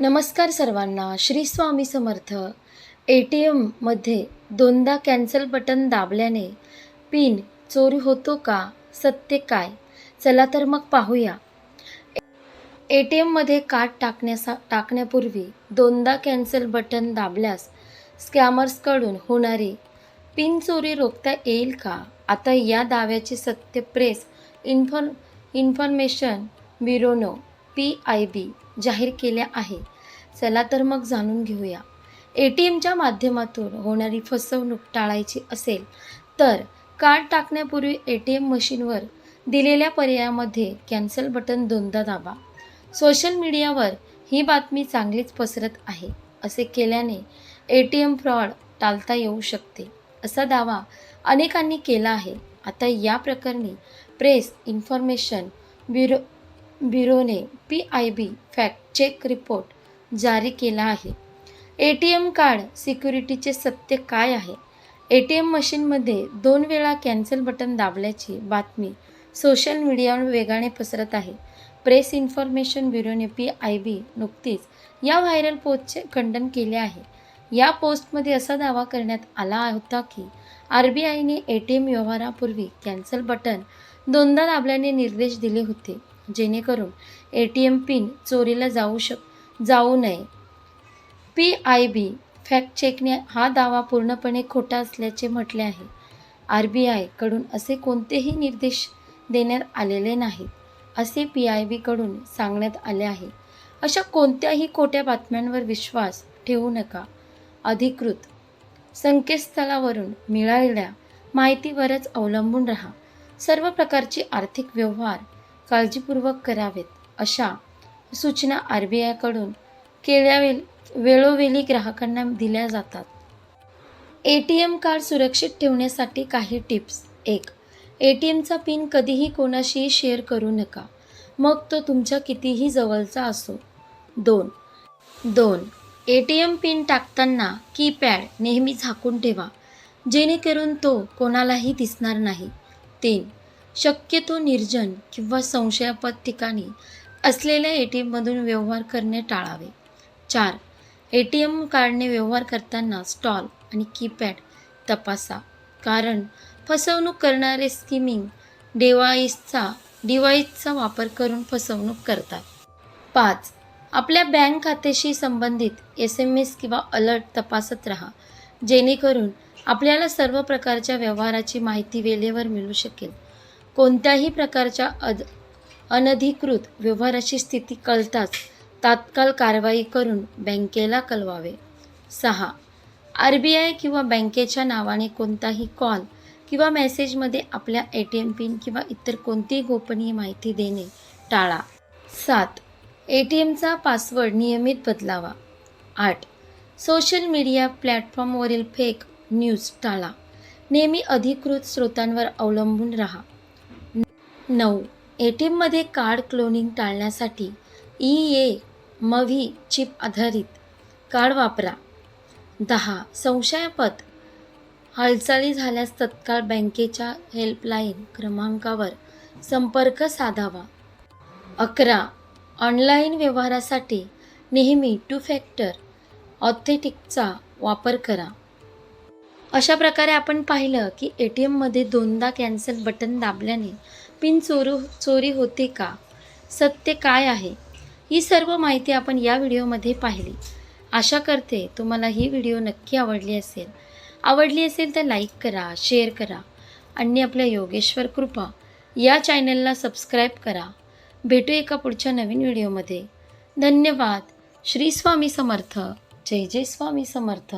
नमस्कार सर्वांना श्री स्वामी समर्थ. ए टी एममध्ये दोनदा कॅन्सल बटन दाबल्याने पिन चोरी होतो का सत्य काय चला तर मग पाहूया. ए टी एममध्ये कार्ड टाकण्यासा टाकण्यापूर्वी दोनदा कॅन्सल बटन दाबल्यास स्कॅमर्सकडून होणारी पिन चोरी रोखता येईल का? आता या दाव्याचे सत्य प्रेस इन्फॉर्म इन्फॉर्मेशन ब्युरोनो पी आय बी जाहीर केल्या आहे. चला तर मग जाणून घेऊया. ए टी एमच्या माध्यमातून होणारी फसवणूक टाळायची असेल तर कार्ड टाकण्यापूर्वी ए टी एम मशीनवर दिलेल्या पर्यायामध्ये कॅन्सल बटन दोनदा दाबा. सोशल मीडियावर ही बातमी चांगलीच पसरत आहे असे केल्याने ए टी एम फ्रॉड टाळता येऊ शकते असा दावा अनेकांनी केला आहे. आता या प्रकरणी press information bureau ब्युरोने P I B fact check report जारी केला आहे. ए टी एम कार्ड सिक्युरिटीचे सत्य काय आहे? ए टी एम मशीनमध्ये दोन वेळा कॅन्सल बटन दाबल्याची बातमी सोशल मीडियावर वेगाने पसरत आहे. प्रेस इन्फॉर्मेशन ब्युरोने पी आय बी नुकतीच या व्हायरल पोस्टचे खंडन केले आहे. या पोस्टमध्ये असा दावा करण्यात आला होता की आर बी आयने ए टी एम व्यवहारापूर्वी कॅन्सल बटन दोनदा दाबल्याने निर्देश दिले होते. जेणेकरून ए टी एम पिन चोरीला जाऊ शक जाऊ नये. पी आय बी फॅक्ट चेकने हा दावा पूर्णपणे खोटा असल्याचे म्हटले आहे. आर बी आयकडून असे कोणतेही निर्देश देण्यात आलेले नाहीत असे पी आय बीकडून सांगण्यात आले आहे. अशा कोणत्याही खोट्या बातम्यांवर विश्वास ठेवू नका. अधिकृत संकेतस्थळावरून मिळालेल्या माहितीवरच अवलंबून राहा. सर्व प्रकारचे आर्थिक व्यवहार काळजीपूर्वक करावेत अशा सूचना आर बी आयकडून केल्यावे वेळोवेळी ग्राहकांना दिल्या जातात. ए टी एम कार्ड सुरक्षित ठेवण्यासाठी काही टिप्स. एक ए टी एमचा पिन कधीही कोणाशीही शेअर करू नका. मग तो तुमच्या कितीही जवळचा असो. दोन दोन ए टी एम पिन टाकताना कीपॅड नेहमी झाकून ठेवा जेणेकरून तो कोणालाही दिसणार नाही. तीन शक्यतो निर्जन किंवा संशयापद ठिकाणी असलेल्या ए टी एममधून व्यवहार करणे टाळावे. चार ए टी एम कार्डने व्यवहार करताना स्टॉल आणि कीपॅड तपासा. कारण फसवणूक करणारे स्किमिंग डिवाईसचा डिव्हाइसचा वापर करून फसवणूक करतात. पाच आपल्या बँक खात्याशी संबंधित एस एम एस किंवा अलर्ट तपासत राहा. जेणेकरून आपल्याला सर्व प्रकारच्या व्यवहाराची माहिती वेळेवर मिळू शकेल. कोणत्याही प्रकारच्या अद अनधिकृत व्यवहाराची स्थिती कळताच तात्काळ कारवाई करून बँकेला कळवावे. सहा. आर बी आय किंवा बँकेच्या नावाने कोणताही कॉल किंवा मेसेजमध्ये आपल्या ए टी एम पिन किंवा इतर कोणतीही गोपनीय माहिती देणे टाळा. सात. ए टी एमचा पासवर्ड नियमित बदलावा. आठ. सोशल मीडिया प्लॅटफॉर्मवरील फेक न्यूज टाळा. नेहमी अधिकृत स्रोतांवर अवलंबून राहा. नऊ. ए टी एममध्ये कार्ड क्लोनिंग टाळण्यासाठी ई ए मव्ही चिप आधारित कार्ड वापरा. दहा. संशयापद हालचाली झाल्यास तत्काळ बँकेच्या हेल्पलाईन क्रमांकावर संपर्क साधावा. अकरा. ऑनलाईन व्यवहारासाठी नेहमी टू फॅक्टर ऑथेटिकचा वापर करा. अशा प्रकारे आपण पाहिलं की ए टी एममध्ये दोनदा कॅन्सल बटन दाबल्याने पिन चोरू चोरी होते का? सत्य काय आहे? ही सर्व माहिती आपण या व्हिडिओमध्ये पाहिली. आशा करते तुम्हाला ही व्हिडिओ नक्की आवडली असेल. आवडली असेल तर लाईक करा शेअर करा आणि आपल्या योगेश्वर कृपा या चॅनलला सबस्क्राईब करा. भेटू एका पुढच्या नवीन व्हिडिओमध्ये. धन्यवाद. श्री स्वामी समर्थ. जय जय स्वामी समर्थ.